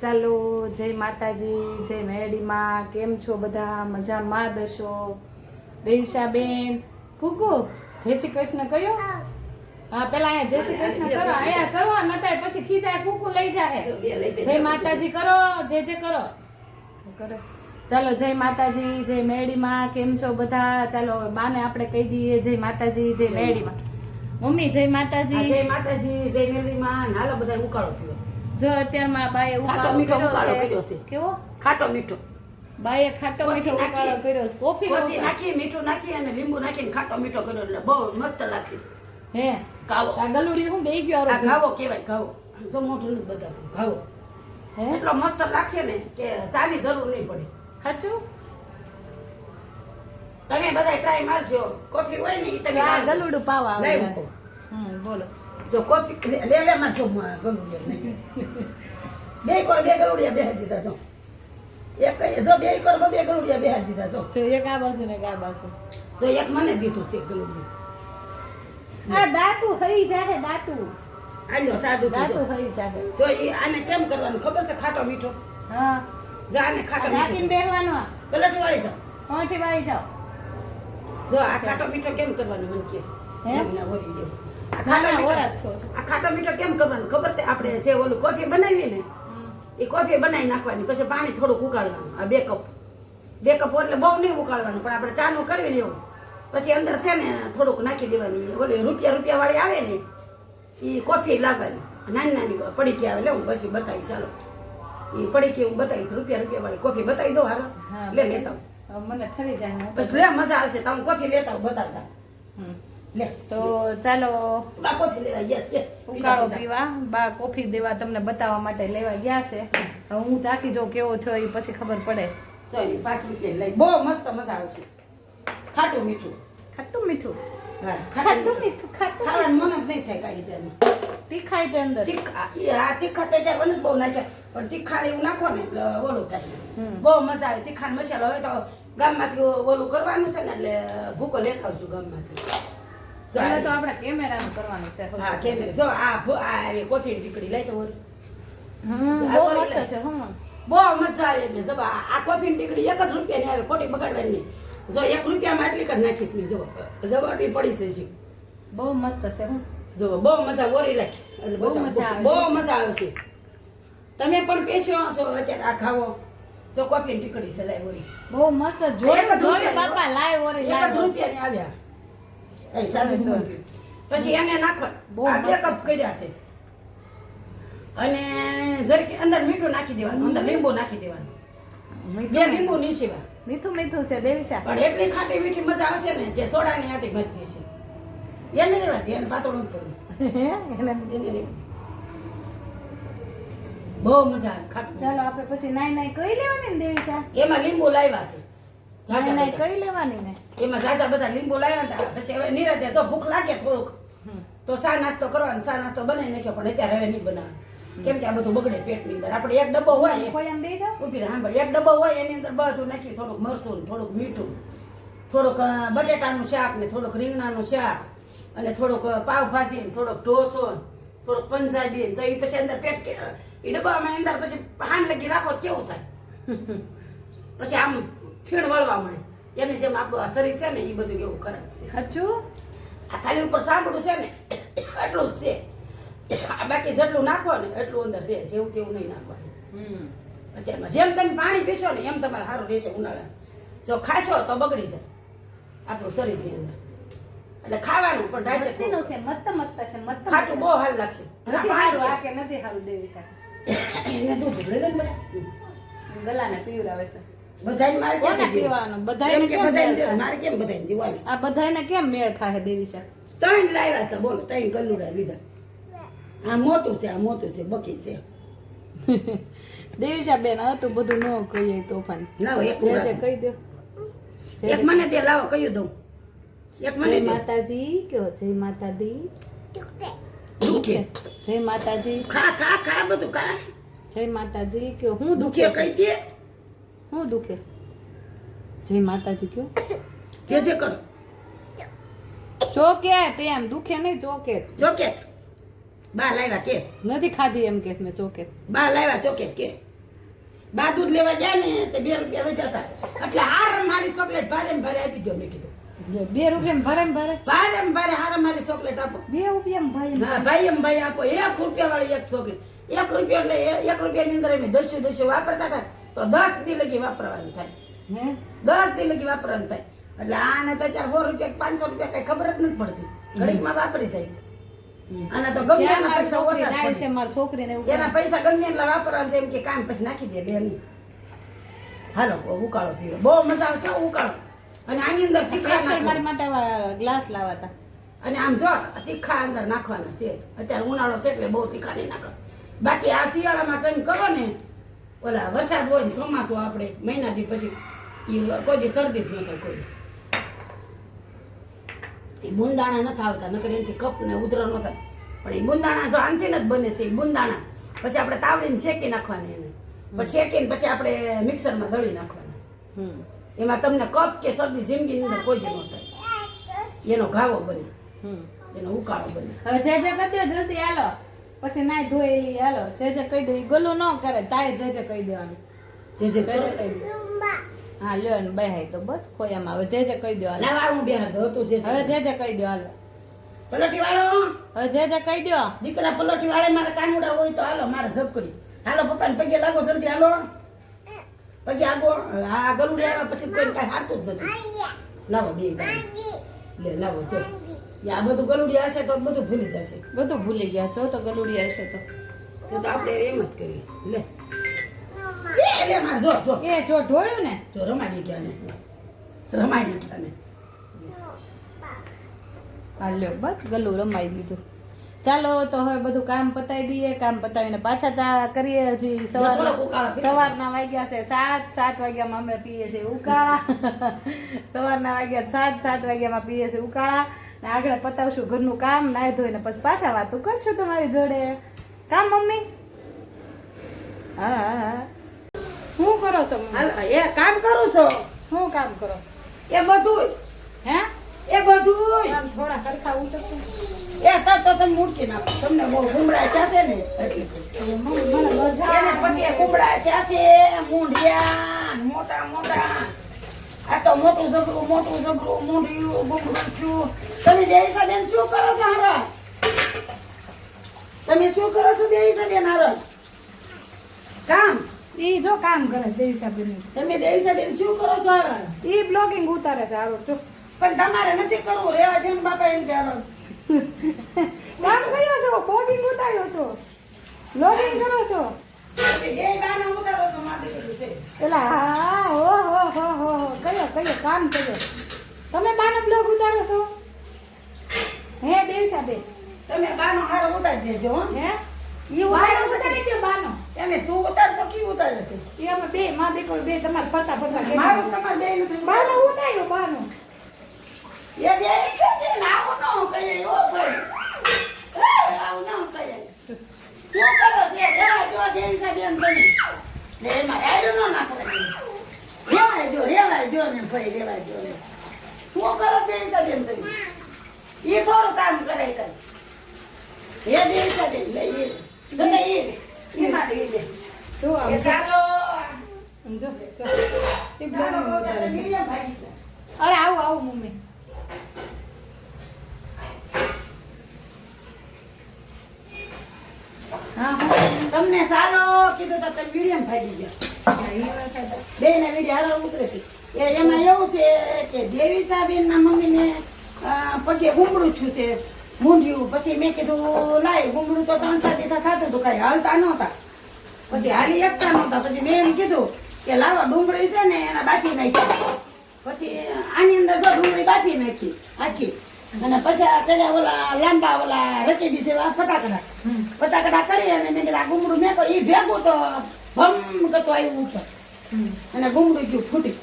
ચાલો જય માતાજી જય મેડીમાં કેમ છો બધા? મજામાં દશો? દેવિશાબેન કુકુ જય શ્રી કૃષ્ણ કયો? હા પેલા અહીંયા જય શ્રી કૃષ્ણ કરો અહીંયા કરો નતા પછી ખીચાય કુકુ લઈ જાય જય માતાજી કરો જે જે કરો. કરો. ચાલો જય માતાજી જય મેડીમાં કેમ છો બધા? ચાલો બાને આપણે કહી દઈએ જય માતાજી જય મેડીમાં મમ્મી જય માતાજી. જય માતાજી જય મેડીમાં નાલો હાલો બધા ઉકાળો પીવો. જો અત્યારમાં બાએ ઉકાળો મીઠો ઉકાળો કર્યો છે. કેવો? ખાટો મીઠો. બાએ ખાટો મીઠો ઉકાળો કર્યો છે. કોફી કોફી નાખી મીઠું નાખી અને લીંબુ નાખીને ખાટો મીઠો કર્યો. એટલે બહુ મસ્ત લાગશે. હે? કાવો આ ગલુડી હું બેઈ ગયો આ ખાવો કેવાય ખાવો. જો મોઢું નથી બધા ખાવો. હે? એટલો મસ્ત લાગશે ને કે ચાની જરૂર નહીં પડે. ખાચું તમે બધા ટ્રાય મારજો. કોફી હોય ને એ તમે આ ગલુડું પાવા આવે. બોલો. જો કોફી લે- લે ગલુડિયા નહીં. બે કર બે ગલુડિયા બેહાડી દીધા છો એક જો બે કર બે ગલુડિયા બેહાડી દીધા છો જો એક આ બાજુ ને આ બાજુ. જો એક મને દીધું છે ગલુડિયું આ દાતુ હઈ જાહે દાતુ. આલ્યો સાધુ દાતુ હઈ જાહે. જો ઈ આને કેમ કરવાનું? ખબર છે? ખાટો મીઠો. હા. જો આને ખાટો મીઠો. રાખીને બેહવાનો પલટી વાળી જાવ પલટી વાળી જાઓ. જો આ ખાટો મીઠો કેમ કરવાનું? મને કે. હે? જેવું. ના મીઠો છો આ ખાટો મીઠો કેમ કરવાનું? ખબર છે આપણે જે ઓલું કોફી બનાવીએ ને એ કોફી બનાવી નાખવાની પછી પાણી થોડુંક ઉકાળવાનું આ બે કપ. બે કપ એટલે બહુ નહીં ઉકાળવાનું પણ આપણે ચાનું કરવી ને એવું. પછી અંદર છે ને થોડુંક નાખી દેવાની. ઓલી રૂપિયા રૂપિયા વાળી આવે ને એ કોફી લાવવાની. નાની નાની પડીકી આવે લે હું પછી બતાવીશ ચાલો. એ પડીકી હું બતાવીશ રૂપિયા રૂપિયા વાળી કોફી બતાવી દો હારો. લે લેતા મને ઠરી જાય પછી લે મજા આવશે. તમે કોફી લેતા બતાવતા તો ચાલો. ઉકાળો પીવા. બા કોફી દેવા તમને બતાવવા માટે લેવા ગયા છે. હું ચાખી જો કેવો થયો એ પછી ખબર પડે. પાંચ રૂપિયા લઈ. બહુ મસ્ત મજા આવશે ખાટું મીઠું. ખાટું મીઠું? ખાટું મીઠું. ખાવાનું મન જ નહીં થાય કાંઈ તીખાય તે અંદર? તીખા તીખા તો ત્યારે બહુ નાખ્યા. પણ તીખા એવું નાખો ને એટલે ઓલું થાય. બહુ મજા આવે. તીખા મસાલો હવે તો ગામમાંથી ઓલું કરવાનું છે ને એટલે ભૂકો લેતા આવશું ગામમાંથી. તો આપણે કેમેરાનું કરવાનું છે હા કેમેરા. જો આ આ કોફી ટીકડી લઈ તો. હમ બહુ મસ્ત છે હમ. બહુ મજા આવે એટલે જો આ આ કોફી ટીકડી એક જ રૂપિયાની આવે ખોટી બગાડવાની જો એક રૂપિયામાં એટલી જ નાખીશ ને જો જો આટલી પડી છે જી બહુ મસ્ત છે હું જો બહુ મજા ઓરી એટલે બહુ મજા આવે. બહુ મજા આવશે તમે પણ પેશો છો અત્યારે આ ખાવો. જો કોફી ટીકડી છે લાઈ ઓરી બહુ મસ્ત એક જોઈ જ જોઈ રૂપિયાની બાપા લાય ઓરી એક જ રૂપિયા રૂપિયાની આવ્યા. પછી એને નાખવા બહુ આ બે કપ કર્યા છે. અને જરીક અંદર મીઠું નાખી દેવાનું અંદર લીંબુ નાખી દેવાનું. બે લીંબુ નીચેવા મીઠું મીઠું છે દેવીશા. પણ એટલી ખાટી મીઠી મજા આવશે ને કે સોડાની આટી ભજતી છે. એને રહેવા દે એને પાતળું એને બહુ મજા આવે ખાટું. ચાલો આપણે પછી નાઈ નાઈ કહી લેવાની ને દેવીશા? એમાં લીંબુ લાવ્યા છે. નાઈ કઈ લેવાની ને? એમાં ઝાઝા બધા લીંબુ લાવ્યા હતા. પછી હવે નિરાતે જો ભૂખ લાગે થોડુંક તો સા નાસ્તો કરવાનો. સા નાસ્તો બનાવી નાખ્યો પણ અત્યારે હવે નહીં બનાવે કેમ કે આ બધું બગડે પેટની અંદર. આપણે એક ડબ્બો હોય કોઈ એમ બે જાવ ઊભી રહે સાંભળ. એક ડબ્બો હોય એની અંદર બધું નાખી થોડુંક મરસું થોડુંક મીઠું. થોડુંક બટેટાનું શાક ને થોડુંક રીંગણાનું શાક. અને થોડુંક પાવભાજી ને થોડોક ઢોસો થોડુંક પંજાબી તો એ પછી અંદર પેટ કે એ ડબ્બામાં અંદર પછી હાન લગી રાખો કેવું થાય? પછી આમ ફીણ વળવા મળે. એની જેમ આપણું શરીર છે ને એ બધું એવું ખરાબ છે. હચું આ ખાલી ઉપર સાંભળું છે ને એટલું જ છે. આ બાકી જેટલું નાખો ને એટલું અંદર રહે. જેવું તેવું નહીં નાખવાનું. અત્યારમાં જેમ તમે પાણી પીશો ને એમ તમારે સારું રહેશે ઉનાળા જો ખાશો તો બગડી જાય આપણું શરીરની અંદર. એટલે ખાવાનું પણ રાતે મસ્તીનું. છે મસ્ત મસ્ત છે મસ્ત ખાટું બહુ હાલ લાગશે. નથી હારું આ કે નથી સારું દેવીશા એને દૂધ ભરે ને બધા. ગલાને પીવડાવે છે. બધાને મારે કેમ બધાને. મારે કેમ બધાને દેવાની? આ કેમ મેળ દેવીશા ત્રણ લાવ્યા છે બોલો ત્રણ ગલુડા લીધા. આ મોટું છે આ મોટું છે બકી છે. દેવીશા બેન હતું બધું ન કહીએ તોફાન. લાવો એક. કહી દો. મને દે લાવો કહ્યું દઉં? એક મને દે. માતાજી કયો? જય માતાજી. દુખે. જય માતાજી. ખા ખા ખા બધું ખા. જય માતાજી કયો? હું દુખે કહી દે? હું દુખે? જય માતાજી કયો. જે જે કરો. ચોકે તેમ દુખે નહીં ચોકે ચોકે બા લાવ્યા કે? નથી ખાધી એમ કે મેં ચોકે બા લાવ્યા ચોકે કે બા દૂધ લેવા ગયા ને તે બે રૂપિયા હતા. એટલે હાર મારી ચોકલેટ ભારે ભારે આપી દો મેં કીધું. બે રૂપિયા ભારે ભારે? ભારે ભારે હાર મારી ચોકલેટ આપો. બે રૂપિયા ભાઈ હા ભાઈ એમ ભાઈ આપો. એક રૂપિયા વાળી એક ચોકલેટ. એક રૂપિયા એટલે એક રૂપિયાની અંદર અમે દસ્યુ દસ વાપરતા હતા. તો દસ દી લગી વાપરવાનું થાય. દસ દી લગી વાપરવાનું થાય. એટલે આને તો ચાર સો રૂપિયા પાંચસો રૂપિયા કઈ ખબર જ નથી પડતી. ઘડીકમાં વાપરી જાય છે. આને તો ગમે એના પૈસા ઓછા. છે મારા છોકરીને એના પૈસા ગમે એટલા વાપરવાનું એમ કે કામ પછી નાખી દે લે હાલો ઉકાળો પીવો બહુ મજા આવશે ઉકાળો. અને આની અંદર તીખા મારી માટે ગ્લાસ લાવ્યા હતા અને આમ જો તીખા અંદર નાખવાના છે. અત્યારે ઉનાળો છે એટલે બહુ તીખા નહીં નાખો બાકી આ શિયાળામાં તમે કરો ને ઓલા વરસાદ હોય ને ચોમાસું આપણે મહિના દી પછી એ કોઈ શરદી જ ન થાય કોઈ એ બુંદાણા નથી આવતા નકર એનાથી કપ ને ઉધરો ન થાય. પણ એ બુંદાણા જો આનથી જ બને છે એ બુંદાણા. પછી આપણે તાવડીને શેકી નાખવાની એને. પછી શેકીને પછી આપણે મિક્સરમાં દળી નાખવાના. એમાં તમને કપ કે શરદી જિંદગીની અંદર કોઈ દી ન થાય. એનો ઘાવો બને. હમ. એનો ઉકાળો બને. હવે જે જે કરી દો જલ્દી હાલો. પછી નાઈ ધોઈ હાલો જે જે કહી દો ઈ ગલું ન કરે તાય જે જે કહી દેવાનું. જે જે કહી દો. હા લ્યો ને બેહાય તો બસ ખોયામાં હવે જે જે કહી દો હાલો. લાવા હું બે હાથ હતું જે હવે જે જે કહી દો હાલો. પલોઠી વાળો હવે જે જે કહી દો. દીકરા પલોઠી વાળે મારે કાનુડા હોય તો હાલો મારે ઝપકડી હાલો પપ્પાને પગે લાગો જલ્દી હાલો. પગે આગો આ ગરુડે આવ્યા પછી કોઈ કાંઈ હારતું જ નથી. લાવો બે. લે લાવો જો. એ આ બધું ગલુડિયા હશે તો બધું ભૂલી જશે. બધું ભૂલી ગયા છો તો ગલુડિયા હશે તો. તો તો આપણે એમ જ કરીએ. લે. લે માર જો જો. એ જો ઢોળ્યું ને. જો રમાડી ગયા ને. રમાડી ગયા ને. હાલ્યો બસ ગલું રમાઈ દીધું. ચાલો તો હવે બધું કામ પતાવી દઈએ. કામ પતાવીને પાછા ચા કરીએ હજી પી સવારના વાગ્યા છે સાત સાત વાગ્યામાં અમે પીએ છીએ ઉકાળા. સવારના વાગ્યા સાત સાત વાગ્યામાં પીએ છીએ ઉકાળા. ને આગળ પતાવશું ઘરનું કામ નાહી ધોઈને પછી પાછા વાતું કરશું તમારી જોડે. કામ મમ્મી? હા હા. શું કરો છો એ કામ કરું છો? શું કામ કરો? એ બધું હે? એ બધું આમ થોડા સરખા ઉતરશું એ તા તો તમે મૂકી નાખો તમને બહુ ગુમડા ચાસે ને? એટલે મને મજા પગે ગુમડા ચાસે મૂંઢિયા મોટા મોટા આ તો મોટું જબરું મોટું જબરું મૂંઢિયું ગુમડું થયું તમે દેવીસા બેન શું કરો છો હારા? તમે શું કરો છો દેવીસા બેન હારા? કામ? ઈ જો કામ કરે જયસાબેન તમે દેવીસા બેન શું કરો છો હારા? ઈ બ્લોગિંગ ઉતારે છે આરો છો પણ તમારે નથી કરવું રેવા દે બાપા એમ કે હારો. કામ કર્યો છો બ્લોગિંગ ઉતાર્યો છો. બ્લોગિંગ કરો છો. તમે બે ગાના ઉતારો છો માથે કર્યું છે પેલા હો હો હો હો હો કયો કયો કામ કર્યો તમે બાનો બ્લોગ ઉતારો છો? હે દેવસાબેન તમે બાનો હારો ઉતારી દેજો હો. હે? ઈ ઉતારો ઉતારી દો બાનો. એને તું ઉતારશો કી ઉતારે છે? ઈ અમે બે માં દીકરો બે તમારે પડતા પડતા મારું તમાર તમારે બાનો ઉતાર્યો બાનો. એ દે છે કે ન કહે ઓ ભાઈ એ, આવું ન કહે શું કરો છે રેવા જો દેવી સાહેબ એમ બને એમાં રાયડું ન નાખવાનું રેવાય જો રેવાય જો ને ભાઈ રેવાય જો ને. શું કરો દેવી સાહેબ એમ તમે એ થોડું કામ કરે કરે હે દેવી સાહેબ એમ લે એ. તને એ એ મારે એ જો. આમ ચાલો. અરે આવું આવું મમ્મી હા હા તમને સારો કીધું તો તમે મીડિયમ ભાગી ગયા. બે ને વીડિયો હાલ ઉતરે છે. એ એમાં એવું છે કે દેવી સાહેબ ના મમ્મીને પગે ગુમડું છું છે, મૂંઢ્યું. પછી મેં કીધું, લાય, ગુમડું તો ત્રણ ચાર દિવસ થતું હતું કઈ. હાલતા નહોતા. પછી હાલી એકતા નહોતા. પછી મેં એમ કીધું કે, લાવો, ડુંગળી છે ને, એના બાફી નાખી. પછી આની અંદર જો ડુંગળી બાફી નાખી, આખી. અને પછી આ કર્યા ઓલા લાંબા ઓલા રચી સેવા ફટાકડા. ફટાકડા કરી અને મેં કીધું આ ગુમડું મેં તો એ ભેગું તો ભમ કરતો આવ્યું ઉપર અને ગુમડું ગયું ફૂટી.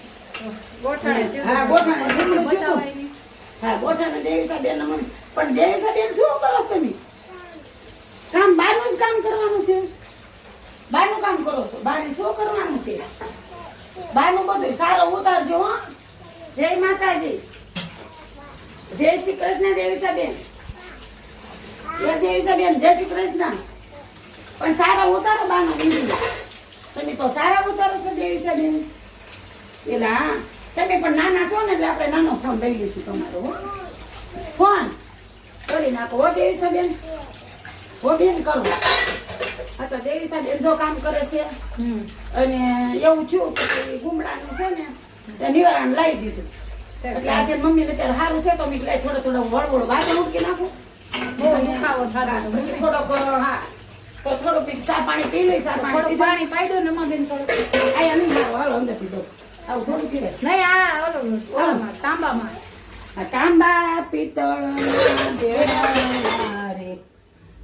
હા, ગોઠણે ગુમડું. નહીં. હા ગોઠાને દેવીસા બેન મને પણ દેવીસા બેન શું કરો તમે? કામ બહારનું જ કામ કરવાનું છે? બહારનું કામ કરો છો? બહાર શું કરવાનું છે? બહારનું બધું સારો ઉતારજો હો. જય માતાજી. જય શ્રી કૃષ્ણ દેવીસા બેન જય દેવીસા બેન જય શ્રી કૃષ્ણ. પણ સારા ઉતારો બાનું બીજું. તમે તો સારા ઉતારો છે બેન એટલે હા તમે પણ નાના છો ને એટલે આપણે નાનો ફોન લઈ લઈશું તમારો હો. ફોન. કરી નાખો હો દેવી છે બેન હો બેન કરો. આ તો દેવી સાહેબ એમ જો કામ કરે છે. અને એવું થયું કે ગુમડાનું છે ને તે નિવારણ લાવી દીધું. એટલે આજે મમ્મી ને ત્યારે સારું છે તો મેં થોડો થોડો વળવળ વાતો ઉડકી નાખું. ને તાંબા રે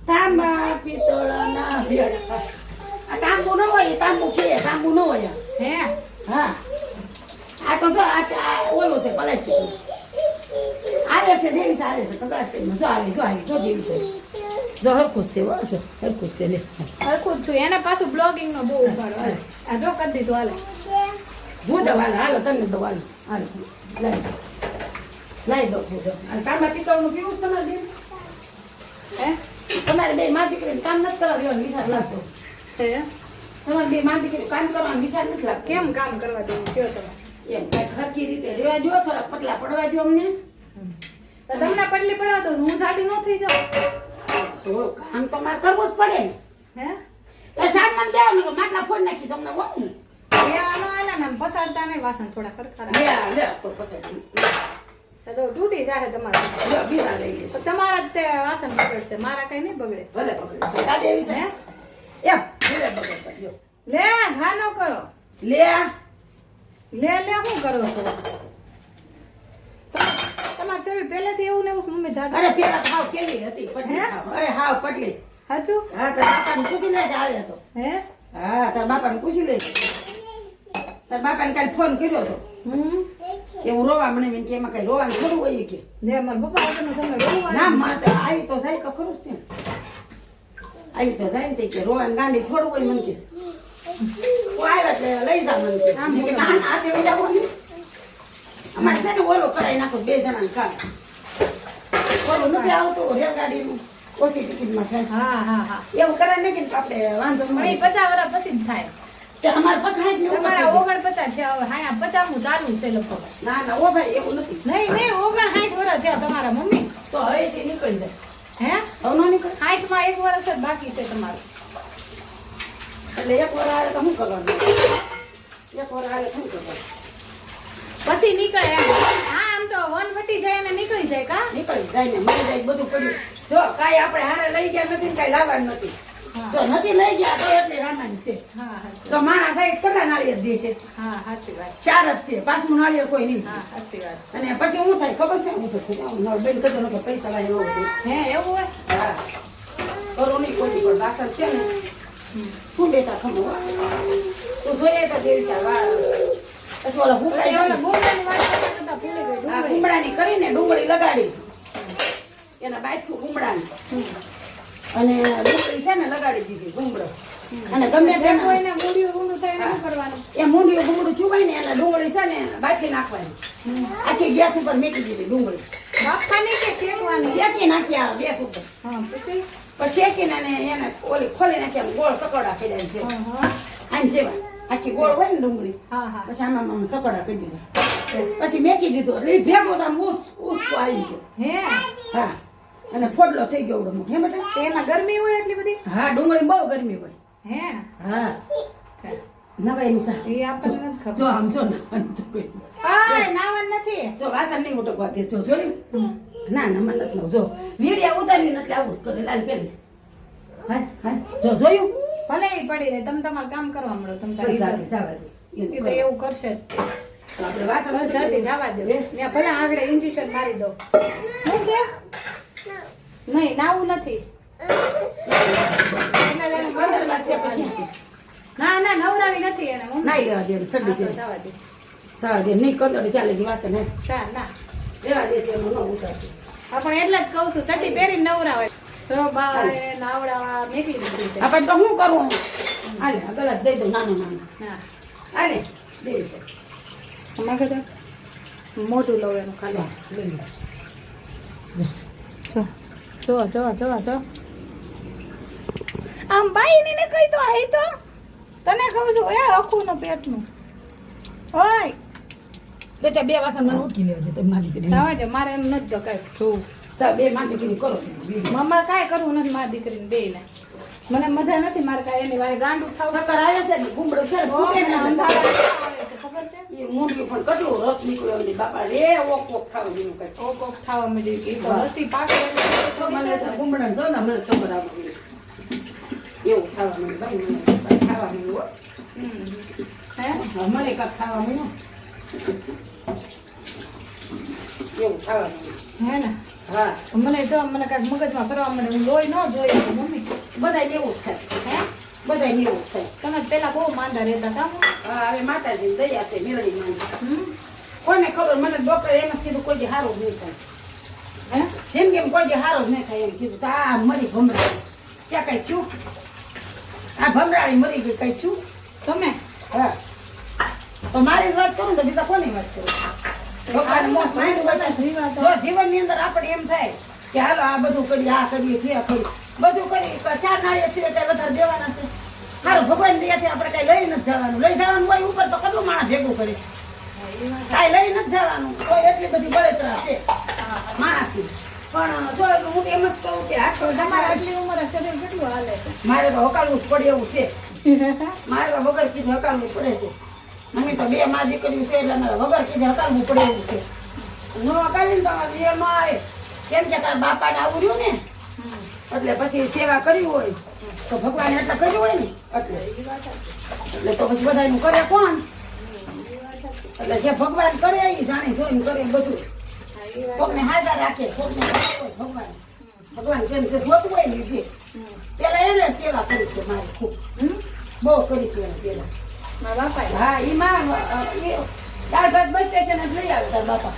તાંબા પિત્તળના ભેળા આ તાંબુ ન હોય તાંબુ કે તાંબુ ન હોય હે હા આ તો આ ઓલું છે છે આવે છે દેવી છે આવે છે કકડાટ કરીને જો આવે જો આવે જો જેવી છે જો હરખું છે હો, જો હરખું છે લે હરખું છું એને પાછું બ્લોગિંગ નો બહુ હાલે. આ જો કરી દીધું હાલે હું દવા હાલો હાલો તમને દવા હાલો હાલો લાઈ લઈ દો હું દો અને તાંબા પિત્તળનું પીવું છે તમારે બેન? હે તમારે બે માં દીકરીને કામ નથી કરવા દેવાનું વિચાર લાગતો હે? તમારે બે માં દીકરી કામ કરવાનો વિચાર નથી લાગતો કેમ કામ કરવા દેવું કયો તમે એમ કાંઈ હરખી રીતે રેવા જો થોડા પતલા પડવા જો અમને તો તમને પટલી પડવા તો હું જાડી ન થઈ જાઉં. થોડું કામ તો મારે કરવું જ પડે ને. હે? એ સામાન બે ને માટલા ફોડ નાખી અમને હોય ને. એ આનો આલા ને પસાડતા ને વાસણ થોડા ખરખરા. લે લે તો પસાડી તો તૂટી જાય તમારે. બીજા લઈ તો તમારા જ તે વાસણ બગડશે મારા કઈ નહીં બગડે. ભલે બગડે. કા દેવી છે. એમ ભલે બગડ લે ઘા ન કરો. લે. લે લે શું કરો છો? તમારું શરીર પહેલેથી એવું ને એવું મમ્મી જાડું અરે પેલા હાવ કેવી હતી પટલી અરે હાવ પટલી. હાચું? હા તાર બાપાને પૂછી લેજે આવે તો. હે? હા તાર બાપાને પૂછી લેજે. તાર બાપાને કાલે ફોન કર્યો તો. હમ? કે હું રોવા મને એમ કે એમાં કઈ રોવાનું થોડું હોય કે. ને મારા પપ્પા વગરનું તમે રોવા ના આવે? માં આવી તો જાય તો ખરું જ આવી તો જાય ને કે રોવાનું ગાંડી થોડું હોય મને કે. હું આવ્યા એટલે લઈ જા મને કે. આમ હાથે લઈ જાવ અમારે છે ને ઓલો કરાવી નાખો બે જણાને કામ ઓલું નથી આવતું રેલગાડીનું ઓછી ટિકિટમાં થાય. હા હા હા. એવું કરાય નહીં કે આપણે વાંધો નહીં પચાસ વર્ષ પછી જ થાય. કે અમારે પચાસ ને ઉપર તમારા ઓગણ પચાસ થયા હવે હા પચાસનું ચાલુ છે લગભગ. ના ના ઓ ભાઈ એવું નથી. નહીં નહીં ઓગણ સાઠ વર્ષ થયા તમારા મમ્મી. તો હવે તે નીકળી જાય. હે? હવે ન નીકળે? એક વર્ષ જ બાકી છે તમારું. એટલે એક વાર આવે તો શું કરવાનું? એક વાર આવે તો શું કરવાનું? પછી નીકળે હા આમ તો વન વટી જાય ને નીકળી જાય કા? નીકળી જાય ને મરી જાય બધું પડ્યું. જો કાંઈ આપણે હારે લઈ ગયા નથી ને કાંઈ લાવવાનું નથી. જો નથી લઈ ગયા તો એટલે રામાયણ છે. તો માણસ સાહેબ કેટલા નાળિયેર દે છે. ચાર જ છે. પાંચમું નાળિયેર કોઈ નહીં અને પછી હું થાય? ખબર છે? હું નળ બેન કદો નતો પૈસા લાવી એવું હે એવું હોય? નહીં કોઈ પણ વાસણ છે ને. શું બેટા ખબર? તું જોઈએ તો દેવી વાહ પછી ઓલા ભૂકાઈ ઓલા ગુંડાની વાત કરતા કરતા ભૂલી ગઈ આ કરીને ડુંગળી લગાડી. એના બાજુ ગુમડાની અને ડુંગળી છે ને લગાડી દીધી ગુમડો અને ગમે કોઈને ઊંડું થાય એને કરવાનું. એ મૂંડિયું ગુમડું ચૂવાય ને એને ડુંગળી છે ને બાકી નાખવાની. આખી ગેસ ઉપર મેકી દીધી ડુંગળી. બાફવાની કે શેકવાની? શેકી નાખી આ ગેસ ઉપર. પછી? પણ શેકીને એને ઓલી ખોલી નાખી ગોળ સકડા ખાઈ જાય છે. હા જેવા આખી ગોળ હોય ને ડુંગળી. હા હા. પછી આમાં આમ સકડા કરી દીધા. પછી મેકી દીધું એટલે એ ભેગો આમ ઉસ ઉસકો આવી ગયો. હે? હા. અને ફોડલો થઈ ગયો એવડો મોટો. હે બેટા? એમાં ગરમી હોય એટલી બધી? હા ડુંગળી બહુ ગરમી હોય. હે? હા. નવાઈ ની સા એ આપણને નથી ખબર. જો આમ જો ના જો કોઈ. આય નાવન નથી. જો વાસણ નહીં ઉટકવા દે જો. જોયું ના ના મને નથી. જો વીડિયા ઉતાર્યું ને એટલે આવું જ કરે લાલ પેલી હા હા જો જોયું? ભલે એ પડી રહે તમે તમારું કામ કરવા મળો તમે તારી તો એવું કરશે આપણે વાસણ જલ્દી જવા દો. ત્યાં ભલે આગળ ઇન્જેક્શન મારી દો. નહીં નાવું નથી. ના ના નવરાવી નથી એને હું નાઈ લેવા દે સડી દે જવા દે. જવા દે નહીં કંદોડી ચાલે વાસણ હે. ના ના. રેવા દે છે ન ઉતારતી. હા પણ એટલે જ કહું છું ચટી પહેરીને નવરા તો આપણે તો શું કરવું? હાલે આ દઈ દઉં નાનું નાનું. ના હાલે દે દે. અમારે તો મોટું લઉં એનું ખાલી. લઈ લે. જો જો જો જો જો. આમ બાઈ ને કહી તો આઈ તો. તને કહું છું એ આખું નું પેટનું. હોય તો બે વાસણ મને ઉઠી લેવા તમે મારી દે મારે એમ નથી જો કાંઈ. જોવું ચાલ, બે મારી દીકરી કરો. મમ્મા કાંઈ કરવું નથી મારી દીકરીને બે ને મને મજા નથી મારે કાંઈ એની વારે ગાંડું ખાવ ચક્કર આવે છે ગુમડો છે ખબર છે? એ મૂંઢું પણ કેટલું રસ નીકળ્યો છે બાપા રે ઓક ઓક ખાવા જેવું કઈ ઓક ઓક ખાવા મળી ગઈ તો લસ્સી પાકે મને તો ગુમડા જો ને મને ખબર આવે એવું ખાવા માંડ્યું ભાઈ મને ખાવા મળ્યું હો. મને કાંઈક ખાવા મળ્યું એવું ખાવા મળ્યું હે ને? મને તો મને કાંઈક મગજમાં ફરવા મળે હું લોહી ન જોઈએ તો મમ્મી. બધાય એવું જ થાય હે? બધાય એવું જ થાય. તમે પેલા બહુ માંદા રહેતા હતા હવે માતાજી દયા છે મેળવી હમ? કોને ખબર? મને ડોક્ટર એમ કીધું કોઈ હારો નહીં થાય. હે? જેમ કેમ કોઈ હારો નહીં થાય એમ કીધું. આ મરી ભમરાળી. ક્યાં કઈ થયું? આ ભમરાળી મરી ગઈ કઈ થયું? તમે? હા. તો મારી જ વાત કરું તો બીજા કોની વાત કરું? ભગવાન મોત માંડ્યું બધા. જો જીવનની અંદર આપણે એમ થાય કે હાલો આ બધું કરી આ કરીએ તે કરીએ. બધું કરી ચાર નાળીએ છીએ કઈ વધારે દેવાના છે. હારું ભગવાન દયાથી આપણે કઈ લઈ નથી જવાનું. લઈ જવાનું હોય ઉપર તો કેટલું માણસ ભેગું કરે? કઈ લઈ નથી જવાનું. તો એટલી બધી બળતરા છે માણસની. પણ જો હું એમ જ કહું કે આ તમારે આટલી ઉંમરે શરીર કેટલું હાલે મારે તો હકાલવું જ પડે એવું છે. મારે વગર કીધું હકાલવું પડે છે. અમે તો બે માં દીકરી છે એટલે અમારે વગર કીધે હકાલવું પડે એવું છે. નો હકાલીને તો અમારે બે માં આવે. કેમ કે તારા બાપાને આવું રહ્યું ને? એટલે પછી સેવા કરી હોય. તો ભગવાન એટલે કર્યું હોય ને? એટલે. એટલે તો પછી બધાનું કરે કોણ? એટલે જે ભગવાન કરે એ જાણે જોઈને કરે બધું. કોકને હાજર રાખે, કોકને ભગવાન. ભગવાન જેમ છે જોતું હોય ને જે પેલા એને સેવા કરી છે મારી ખૂબ? બહુ કરી છે પેલા. હા ઈ માં દાળ ભાત બસ સ્ટેશન જ લઈ આવે તાર બાપા.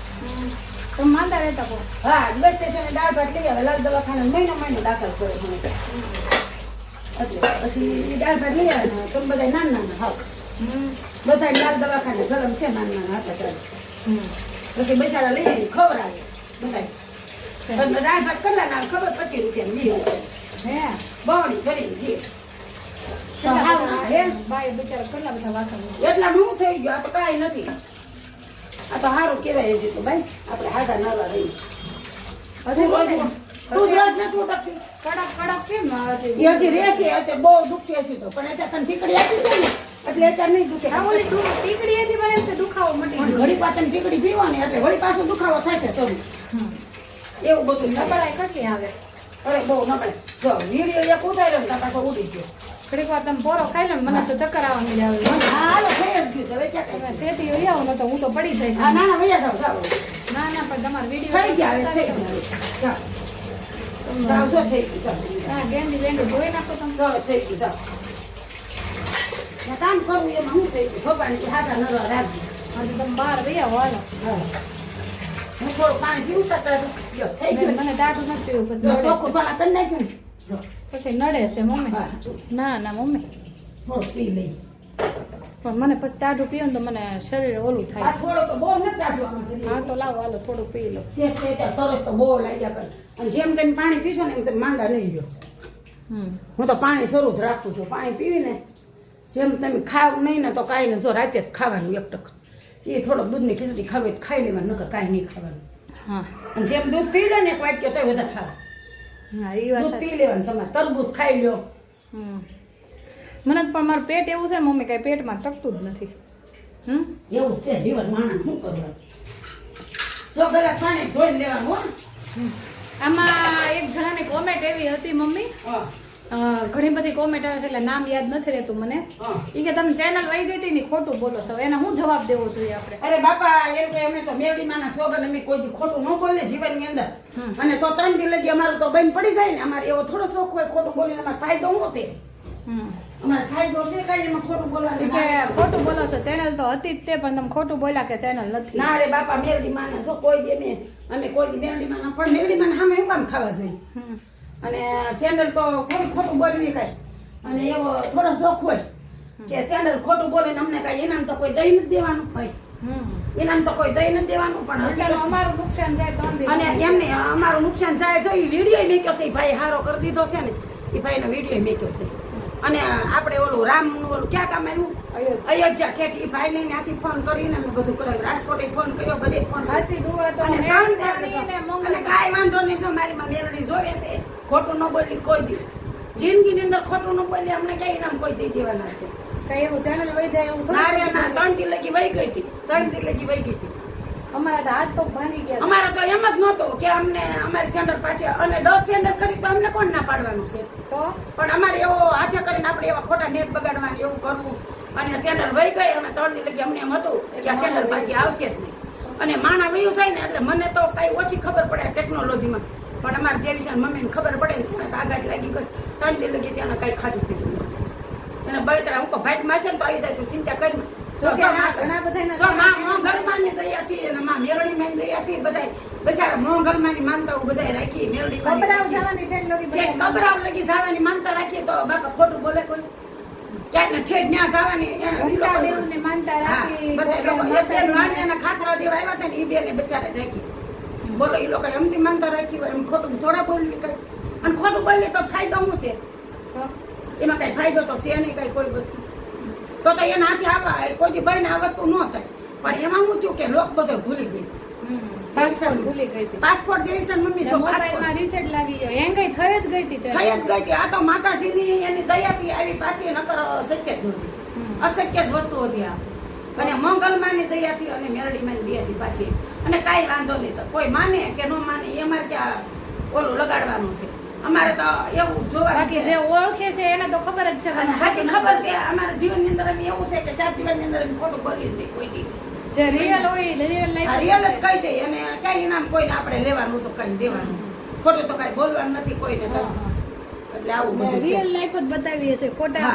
તમે માંદા રહેતા કહો હા બસ સ્ટેશને દાળ ભાત લઈ આવે લાલ દવાખાને મહિનો મહિનો દાખલ કરે મને. એટલે પછી દાળ ભાત લઈ આવે ને તમે બધા નાના નાના હાવ બધા લાલ દવાખાને ગરમ છે નાના નાના હતા ત્યારે પછી બચારા લઈ આવી ખબર આવે. બધા દાળ ભાત કેટલા ના ખબર પચીસ રૂપિયા લઈ આવે હે બોડી ભરીને એટલા હું થઈ ગયો આ તો કાંઈ નથી. આ તો સારું કહેવાય હજી તો ભાઈ આપણે હાથા નવા રહી તું રોજ તું જ રોજ નથી ઉઠકતી. કડક કડક કેમ આવે હજી રહેશે અત્યારે બહુ દુખશે હજી તો. પણ અત્યારે તને ટીકડી આપી છે ને એટલે અત્યારે નહીં દુખે. આ ઓલી ટીકડી એથી બને છે દુખાવો મટી ઘડી પાછળ ટીકડી પીવાની એટલે ઘડી પાછો દુખાવો થશે શરૂ એવું બધું. નબળાઈ કેટલી આવે? અરે બહુ નબળે જો વીડિયો એક ઉતાર્યો ને તો પાછો ઉડી ગયો. ઘડીક વાર તમે પોરો ખાઈ લો મને તો ચક્કર આવવા મળી આવે હા હાલો થઈ જ ગયું હવે ક્યાં કઈ હોય આવો ને તો હું તો પડી જઈશ હા ના ના ભૈયા જાવ જાવ ના ના પણ તમારો થઈ વીડિયો ગયા હવે થઈ ગયા. જાવ જો થઈ ગયું હા ગેંડી વેંડી જોઈ નાખો તમે. ચાલો થઈ ગયું જાવ કામ કરવું એમાં શું થઈ ગયું? ભગવાન કે હાથા નરવા રાખજો. આજે તમે બહાર આવો હાલો. હા. હું થોડું પાણી પીવું તો થઈ ગયું? મને દાઢું નથી પીવું ચોખ્ખું સોના કરી નાખ્યું પછી નડે છે મમ્મી. ના ના મમ્મી. પી લઈ. પણ મને પછી તાઢું પીવું ને તો મને શરીર ઓલું થાય. હા તો લાવો હાલો થોડું પી લો. તરસ તો બહુ લાગ્યા કરે. અને જેમ તેમ પાણી પીશો ને એમ તમે માંદા નહીં હમ. હું તો પાણી શરૂ જ રાખું છું. પાણી પીવીને જેમ તમે ખાવ નહીં ને તો કાંઈ નહીં. જો રાતે જ ખાવાનું એક ટક. એ થોડોક દૂધની ખીચડી ખાવી ખાઈ લેવાનું નકર કાંઈ નહીં ખાવાનું. હા. અને જેમ દૂધ પી લે ને એક વાટક્યો તો વધારે ખાવ હા એ દૂધ પી લેવાનું તમે તરબૂચ ખાઈ લ્યો. હમ. મને પણ મારું પેટ એવું છે મમ્મી કાંઈ પેટમાં તકતું જ નથી. હમ? એવું છે જીવન માણસ શું કરવાનું? જો ગ્લાસ પાણી જોઈ લેવાનું હો. આમાં એક જણાની કોમેન્ટ એવી હતી મમ્મી. હા. ઘણી બધી કોમેન્ટ આવે છે એટલે નામ યાદ નથી રહેતું મને. એ કે તમે ચેનલ વહી ગઈ હતી ને ખોટું બોલો છો. એને હું જવાબ દેવો જોઈએ આપણે? અરે બાપા એમ કે અમે તો માના સોગન અમે કોઈ ખોટું ન બોલે જીવનની અંદર. અને તો ત્રણ દી લગી અમારું તો બંધ પડી જાય ને. અમારે એવો થોડો શોખ હોય ખોટું બોલીને અમારે ફાયદો શું છે અમારે ફાયદો છે કઈ એમાં ખોટું બોલવાનું? કે ખોટું બોલો છો ચેનલ તો હતી જ તે પણ તમે ખોટું બોલ્યા કે ચેનલ નથી. ના રે બાપા મેરડી માના જો કોઈ દી અમે કોઈ માના પણ મેરડી માના સામે એવું કામ ખાવા જોઈએ. અને સેન્ડલ તો થોડું ખોટું બોલવી કાંઈ. અને એવો થોડો શોખ હોય કે સેન્ડલ ખોટું બોલે અમને કાંઈ એનામ તો કોઈ દઈ નથી દેવાનું હોય. એનામ તો કોઈ દઈ નથી દેવાનું પણ અમારું નુકસાન જાય તો અને એમને અમારું નુકસાન જાય તો એ વીડિયો મેક્યો છે ભાઈ હારો કરી દીધો છે ને એ ભાઈનો વીડિયો મેક્યો છે. અને આપણે ઓલું રામનું ઓલું ક્યાં કામ આવ્યું? અયોધ્યા. અયોધ્યા ઠેઠ. ઈ ભાઈને આથી ફોન કરીને અમે બધું કરાવ્યું. રાજકોટે ફોન કર્યો બધે ફોન કર્યો. સાચી દુઆ તો અને ત્રણ કાંઈ વાંધો નહીં છો મારી માં મેરડી જોવે છે. ખોટું ન બોલી કોઈ દી. જિંદગીની અંદર ખોટું ન બોલી અમને ક્યાંય નામ કોઈ દઈ દેવાના છે. કઈ એવું ચેનલ વહી જાય એવું ના રે ના ત્રણ દી લગી વહી ગઈ હતી. ત્રણ દી લગી વહી ગઈ હતી. અમારા તો હાથ પગ ભાંગી ગયા અમારે તો એમ જ નહોતો કે અમને અમારી સેન્ટર પાસે અને દસ સેન્ટર કરી તો અમને કોણ ના પાડવાનું છે? તો? પણ અમારે એવો હાથે કરીને આપણે એવા ખોટા નેટ બગાડવાનું એવું કરવું. અને સેન્ટર વહી ગઈ અમે ત્રણ દી લગી અમને એમ હતું કે આ સેન્ટર પાછી આવશે જ નહીં. અને માણા વયું થાય ને એટલે મને તો કઈ ઓછી ખબર પડે ટેકનોલોજીમાં પણ અમારે દેવીશાન મમ્મીને ખબર પડે ને આઘાત લાગી ગઈ ત્રણ દી લગી ત્યાં કઈ ખાધું પીધું. એને બળતરા હું ભાઈ ભાઈ માસે ને તો આવી જાય તું ચિંતા કરી જો કે ઘણા માં દયાથી અને માં મેલડી માં દયાથી બધાય બચારા મોંઘલમાં ની માનતાઓ બધાય રાખી મેલડી કબરાવ જવાની કે કબરાવ લગી જવાની માનતા રાખીએ તો બાપા ખોટું બોલે કોઈ. ક્યાંક ને ઠેઠ ન્યા જવાની એને દેવને માનતા હા, રાખી બધા લોકો વાણિયાના ખાખરા દેવા આવ્યા હતા ને ઈ બેને બચારે રાખી. બોલો એ લોકો એમથી માનતા રાખી હોય એમ ખોટું થોડા બોલવી કઈ. અને ખોટું બોલીએ તો ફાયદો શું છે? એમાં કઈ ફાયદો તો છે નહીં કઈ કોઈ વસ્તુ. તો તો એના હાથે આવા કોઈ ભાઈ આ વસ્તુ ન થાય. પણ એમાં હું થયું કે લોક બધો ભૂલી ગઈ. હમ. ભૂલી ગઈ હતી. પાસપોર્ટ દેવી છે મમ્મી તો મોબાઈલમાં રીસેટ લાગી ગયો. હેંગ થઈ જ ગઈ હતી થઈ જ ગઈ કે આ તો માતાજીની એની દયાથી આવી પાછી નકર શક્ય જ અશક્ય જ વસ્તુ હતી આ. અને મંગલમાની દયાથી અને મેરડીમાની દયાથી પાછી. અને કાંઈ વાંધો નહીં. તો કોઈ માને કે ન માને એ ક્યાં ત્યાં ઓલું લગાડવાનું છે. અમારે તો એવું જોવા બાકી જે ઓળખે છે એને તો ખબર જ છે અને સાચી ખબર છે અમારા જીવનની અંદર અમે એવું છે કે સાત દિવસની અંદર અમે ખોટું બોલી નહીં કોઈ દી. જે રિયલ હોય રિયલ લાઈફ રિયલ જ કહી દે અને કઈ નામ કોઈને આપણે લેવાનું તો કઈ દેવાનું. ખોટું તો કઈ બોલવાનું નથી કોઈને. એટલે આવું બધું રિયલ લાઈફ જ બતાવીએ છીએ ખોટા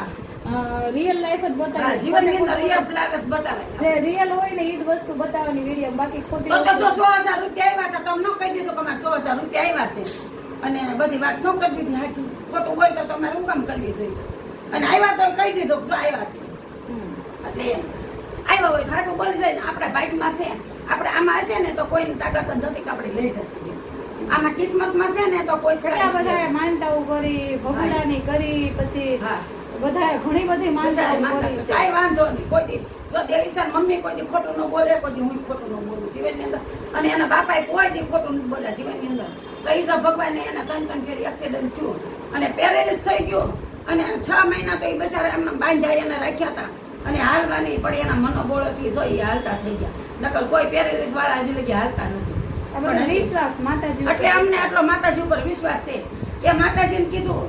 રિયલ લાઈફ જ બતાવે. જીવનની અંદર રિયલ જ બતાવે જે રિયલ હોય ને એ જ વસ્તુ બતાવવાની વીડિયો બાકી ખોટી તો તો જો વસ્તુ- સો હજાર રૂપિયા આવ્યા હતા તમને કહી દીધું કે અમારે સો હજાર રૂપિયા આવ્યા છે. અને બધી વાત ન કરી દીધી હાથી ખોટું હોય તો તમારે શું કામ કરવી જોઈએ? અને આવ્યા તો કહી દીધો તો આવ્યા છે? એટલે એમ. આવ્યા હોય ખાસું બોલી જાય ને આપણા ભાગમાં છે. આપણે આમાં હશે ને તો કોઈની તાકાત જ નથી કે આપણે લઈ જશે. આમાં કિસ્મતમાં છે ને તો કોઈ કેટલા બધા માનતા માનતાઓ કરી ભગુડાની કરી પછી હા. બધાએ ઘણી બધી માનતાઓ માનતા કરી વાંધો નહીં. કોઈ જો દેવીસાન મમ્મી કોઈ ખોટું ન બોલે કોઈ હું ખોટું ન બોલું જીવનની અંદર. અને એના બાપાએ કોઈ દી ખોટું ન બોલ્યા જીવનની અંદર. તો ઈ જો એના ત્રણ ત્રણ ફેરી એક્સિડન્ટ થયું. અને પેરેલિસ થઈ ગયો. અને છ મહિના તો એ બચારા એમને બાંધ્યા એને રાખ્યા હતા. અને હાલવાની પણ એના મનોબળોથી જો ઈ હાલતા થઈ ગયા. નકલ કોઈ પેરેલિસ વાળા હજી લગી હાલતા નથી. વિશ્વાસ માતાજી એટલે અમને આટલો માતાજી ઉપર વિશ્વાસ છે. કે માતાજીને કીધું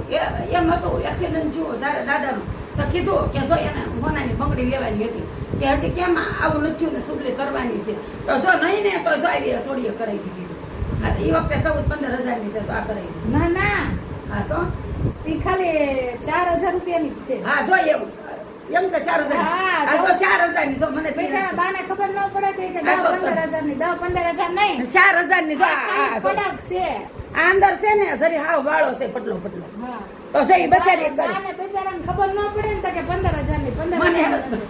એમ હતું એક્સિડન્ટ થયું સારા દાદાનું. તો કીધું કે જો એને મોનાની બંગડી લેવાની હતી કે હજી કેમ આવું નથી ને સુબલી કરવાની છે. તો જો નહીં ને તો જો આવી સોડીએ કરાવી દીધી. હા એ વખતે ચૌદ પંદર હજારની છે તો આ કરાવી ના ના હા તો ઈ ખાલી ચાર હજાર રૂપિયાની જ છે હા જો એવું એમ તો ચાર હજાર હા, તો- ચાર હજારની જો મને પૈસા બાને ખબર ન પડે કે દસ પંદર હજારની દસ પંદર હજાર નહીં ચાર આ- આ જો. કડક છે આ અંદર છે ને સરી હાવ વાળો છે પટલો પટલો હા તો છે એ બચારી બાને બિચારાને ખબર ન પડે ને તો કે પંદર હજારની પંદર હજારની.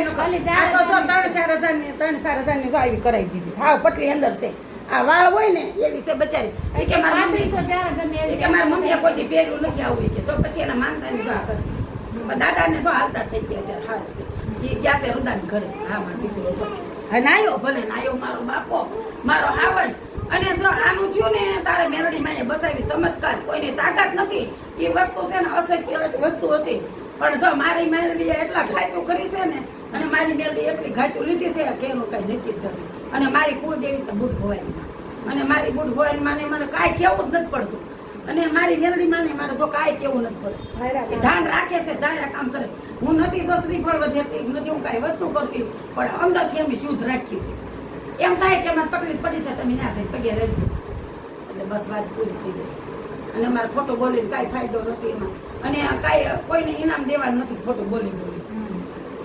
ન ખાલી ચાર તો ત્રણ ચાર હજારની ત્રણ ચાર હજારની જો આવી કરાવી દીધી. હાવ પટલી અંદર છે. આ વાળ હોય ને એ વિશે બચારી. કે મારી મમ્મી ની કે મારી મમ્મીએ કોઈ પહેર્યું નથી આવું કે તો પછી એના માનતાની જો આ દાદાને જો હાલતા થઈ ગયા ત્યારે સારું છે. એ ગયા છે રુદાન ઘરે. હા મારો દીકરો છો નાયો ભલે નાયો મારો બાપો મારો હાવજ. અને જો આનું થયું ને તારે મેરડી માં બસાવી સમજકાર. કોઈની તાકાત નથી. એ વસ્તુ છે ને અસત્ય વસ્તુ હતી. પણ જો મારી મેરડીએ એટલા ઘાતું કરી છે ને અને મારી મેરડી એટલી ઘાતું લીધી છે કે એનું કઈ નક્કી જ નથી. અને મારી કુળદેવી છે બુટ ભવાની અને મારી બુટ ભવાની માને મને કાંઈ કેવું જ નથી પડતું. અને મારી મેરડી માને મારે જો કાંઈ કેવું નથી પડતું. ધાન રાખે છે ધારા કામ કરે. હું નથી તો શ્રીફળ વધેતી નથી હું કાંઈ વસ્તુ કરતી પણ અંદરથી અમે શુદ્ધ રાખી છે એમ થાય કે મને તકલીફ પડી છે તમે ના છે પગે રહેજો. એટલે બસ વાત પૂરી થઈ જશે અને મારે ખોટો બોલીને કાંઈ ફાયદો નથી એમાં. અને કાંઈ કોઈને ઇનામ દેવાનું નથી ખોટું બોલી બોલી.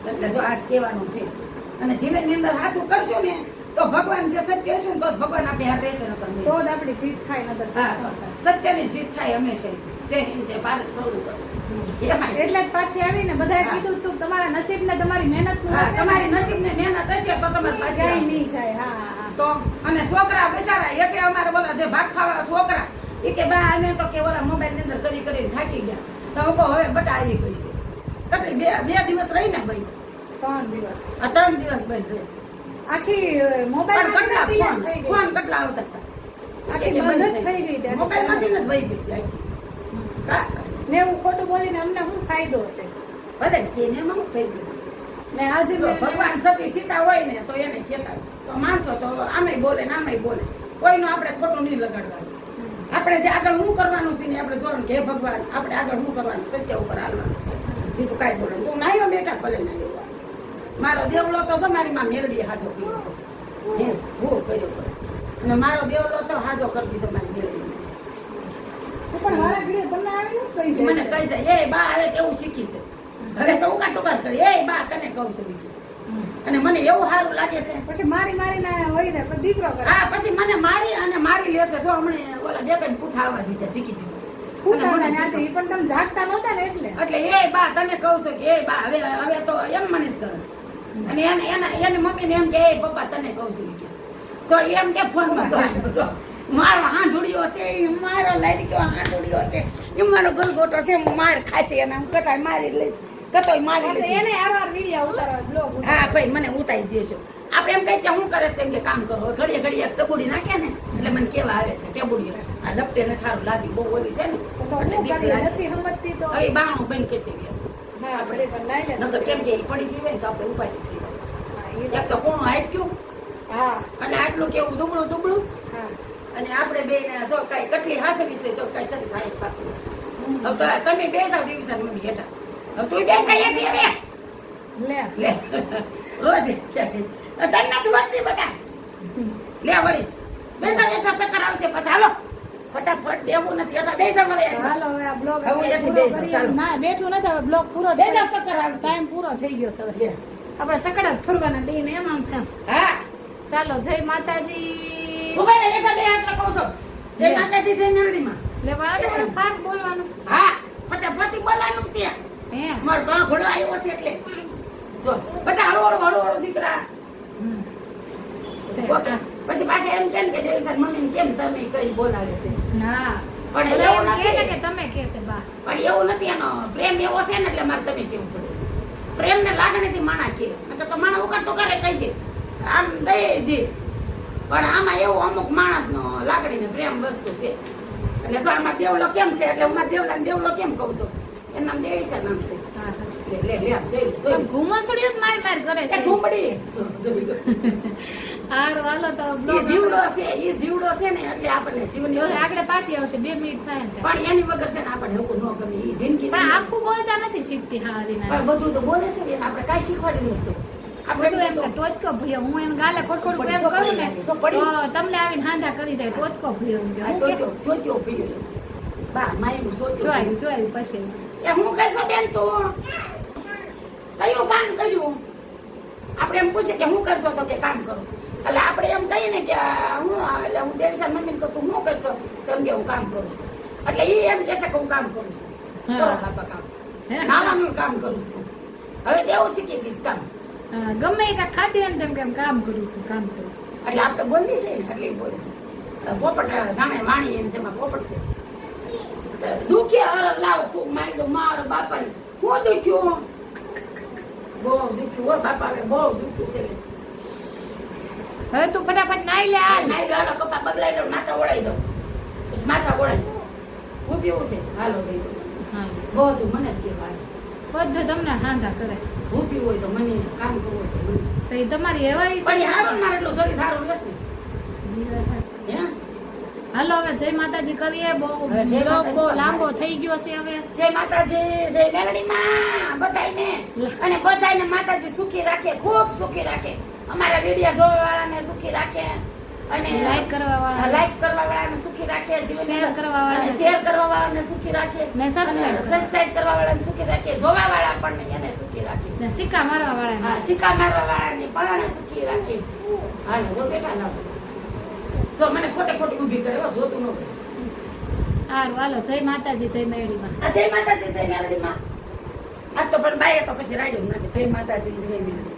એટલે જો આ કહેવાનું છે. અને જીવનની અંદર હાથું કરશું ને તો ભગવાન જે સત્ય હશે ને તો ભગવાન આપણે હાથ રહેશે તો જ આપણી જીત થાય નતર સત્યની જીત થાય હંમેશા. જય હિન્દ જય ભારત કરવું એટલે જ પાછી આવીને બધાએ. કીધું તું તમારા નસીબ ને તમારી મહેનતનું નસીબ ને? મહેનત હશે તો તમારે પાછી નહીં જાય હા તો અને છોકરા બચારા એટલે અમારે બોલા છે ભાગ ખાવા છોકરા. એ કે બા અમે તો કે ઓલા મોબાઈલની અંદર કરી કરીને થાકી ગયા. તો હું કહું હવે બટા આવી ગઈ છે. કેટલી બે બે દિવસ રહીને ભાઈ? ત્રણ દિવસ. આ ત્રણ દિવસ બંધ રહી. આખી મોબાઈલ કેટલા થઈ ફોન ફોન કેટલા આવતા હતા? આખી બંધ થઈ ગઈ ત્યાં. મોબાઈલમાંથી જ વહી ગઈ. ને એવું ખોટું બોલીને અમને શું ફાયદો છે? ભલે કેને ને શું થઈ ગયું? ને આજે ભગવાન સતી સીતા હોય ને તો એને કહેતા. તો માણસો તો આમે બોલે ને આમે બોલે. કોઈનું આપણે ખોટું નહીં લગાડવાનું. આપણે જે આગળ શું કરવાનું છે ને આપણે જોવાનું કે હે ભગવાન આપણે આગળ શું કરવાનું? સત્ય ઉપર હાલવાનું છે. બીજું કાંઈ બોલે તું નાયો બેટા ભલે નાયો મારો દેવલો તો છે મારી માં મેળવી હાજો કર્યો હે હું કયો અને મારો દેવલો તો હાજો કરી દીધો મારી મેળવી પણ મારા ઘરે તમને કહી મને કહી જાય એ બા આવે તેવું શીખી છે. હવે તો ઉકા ટુકાર કરી. એ બા તને કહું છું બીજું. અને મને એવું સારું લાગે છે. પછી મારી મારીને હોય ને પછી દીકરો કરે. હા પછી મને મારી અને મારી લેશે. જો હમણે ઓલા બે ત્રણ પૂઠા આવવા દીધા શીખી દીધું. મને પણ તમે જાગતા નહોતા ને એટલે? એટલે એ બા તને કહું છું કે એ બા હવે હવે તો એમ મનીષ કરે. અને એને એના એની મમ્મીને એમ કે એ પપ્પા તને કહું છું કે. તો એમ કે ફોનમાં જો જો મારો હાંધુડિયો છે મારો મારો કેવા હાંધુડિયો છે એ મારો ગલગોટો છે માર ખાશે અને હું કટાય મારી લઈશ. કતોય મારી લેશે. એને આરવાર વિડિયા ઉતારો બ્લોગ હા ભાઈ મને ઉતારી દેજો. આપણે એમ કહી કે હું કરે તેમ કે કામ કરો. ઘડીએ ઘડીએ ટબુડી નાખે ને એટલે મને કેવા આવે છે ટેબુડી. આ લપટે ને થારું લાદી બહુ ઓલી છે ને એટલે. નથી સમજતી તો. હવે બાણું બન કેતી હા આપણે પણ નકર કેમ કે પડી ગઈ હોય તો આપણે ઉપાય થઈ જાય. એક તો કોણ હાટક્યું હા. અને આટલું કેવું દુબળું દુબળું. હા. અને આપણે બે જો કઈ કટલી હાસવી છે તો કઈ સરી ખાતું હવે તમે બે સાવ દિવસે મમ્મી હેઠા તું બે જાય હેઠી હવે લે. લે. રોજ. તને નથી વળતી બટા. લે વળી. બે જાવ હેઠા આવશે પછી. હાલો. ફટાફટ બેવું નથી. હેઠા બે જાવ હવે હાલો હવે આ બ્લોગ હવે બેસું. ના બેઠું નથી. હવે બ્લોગ પૂરો બે થઈ ગયો. આવશે. ટાઈમ પૂરો થઈ ગયો છે આપણે ચકડા ફરવાના બે ને એમ આમ તેમ હા. ચાલો જય માતાજી. ઊભા રહે હેઠા બે આટલા કહું છું. જય માતાજી જય મેરડીમાં. લે વાળા. ફાસ્ટ બોલવાનું. હા ફટાફટ બોલાનું ત્યાં મારો બા ઘોડો આવ્યો છે એટલે. જો બટા હળો હળો હળો હળો દીકરા. પછી પાછા એમ કેમ કે દેવસાન મમ્મીને કેમ તમે કઈ બોલાવે છે? ના. પણ એવું નથી. કે તમે કે છે બા. પણ એવું નથી એનો પ્રેમ એવો છે ને એટલે મારે તમે કેવું પડે પ્રેમ ને લાગણીથી માણા કે નકર તો માણા ઉકા ટોકારે કહી દે. આમ દઈ દે. પણ આમાં એવું અમુક માણસ નો લાગણી ને પ્રેમ વસ્તુ છે. એટલે જો આમાં દેવલો કેમ છે? એટલે હું દેવલા દેવલો કેમ કહું છું? એનું નામ દેવીસા નામ છે. હા હા. લે લે લે જોઈ લે, જોઈ પણ લે. ઘુમાસુડિયું જ માર માર કરે છે. ઘૂંપડી. હારું હાલો તો એ જીવડો છે એ જીવડો છે ને એટલે આપણને જીવની આગળ પાછી આવશે બે મિનિટ થાય ને. પણ એની વગર છે ને આપણને એવું ન ગમે એ જિંદગી પણ આખું બોલતા નથી શીખતી હા પણ બધું તો બોલે છે ને આપણે કાંઈ શીખવાડ્યું નતું બધું એમ ટોચકો ભૂયો હું એમ ગાલે ખોટખોટું એમ કરું ને. તો તમને આવીને હાંધા કરી દે ટોચકો ભૂયો એમ કે આ હું તો કે જો જોજો પીયો બા માર્યું સોચ્યું જો આવ્યું પછી. એ હું કરશો બેન તું? કયું કામ કર્યું? આપણે એમ પૂછે કે હું કરશો તો કે કામ કરું. એટલે આપણે એમ કહીએ ને કે હું એટલે હું દેવસા મમ્મીને કહું તું હું કરશો? તો એમ કે હું કામ કરું છું. એટલે એ એમ કહેશે કે હું કામ કરું છું. કામ. નાવાનું કામ કરું છું. હવે દેવું શીખી ગઈશ કામ? ગમે એ ખાતી હોય ને તેમ કે એમ કામ કરું છું કામ કરું એટલે આપણે બોલી છે એટલે બોલે છે. પોપટ જાણે વાણી એમ જેમાં પોપટ છે. દુખે હર લાવ ખૂબ મારી દો માર બાપા હું દુખ્યું બહુ દુખ્યું હો બાપા હવે બહુ દુખ્યું છે. હવે તું ફટાફટ નાઈ લે હાલ. નાઈ લો કપા બદલાઈ દો માથા ઓળાઈ દો પછી માથા ઓળાઈ દો હું પીવું છે? હાલો ગઈ દો હા. બધું મને જ કહેવાય. બધું તમને સાંધા કરે. હું પીવું હોય તો મને કામ કરવું હોય તો મને. તમારી એવા પણ હારું મારે એટલું શરીર સારું રહેશે. ને હે? હાલો હવે જય માતાજી કરીએ. બહુ. લાંબો થઈ ગયો છે હવે. જય માતાજી જય મેલડીમાં બધાયને. અને બધાયને માતાજી સુખી રાખે ખૂબ સુખી રાખે. અમારા વિડિયો જોવા વાળાને સુખી રાખે અને લાઈક કરવા વાળા લાઈક કરવા વાળાને સુખી રાખે શેર કરવા વાળાને શેર કરવા વાળાને સુખી રાખે. ને સબસ્ક્રાઇબ કરવા. વાળાને સુખી રાખે. જોવા વાળા પણ એને સુખી રાખે. ને સિક્કા મારવા હા વાળા સિક્કા મારવા વાળાને પણ સુખી રાખે. હાલો જો બેટા લાવો જો મને ખોટે ખોટી ઊભી કરે હો, જોતું ન હારું હાલો જય માતાજી જય મેળીમાં જય માતાજી જય મેલડીમાં આ તો પણ બાઈએ તો પછી રાડ્યું નાખે. જય માતાજી જય મેલડી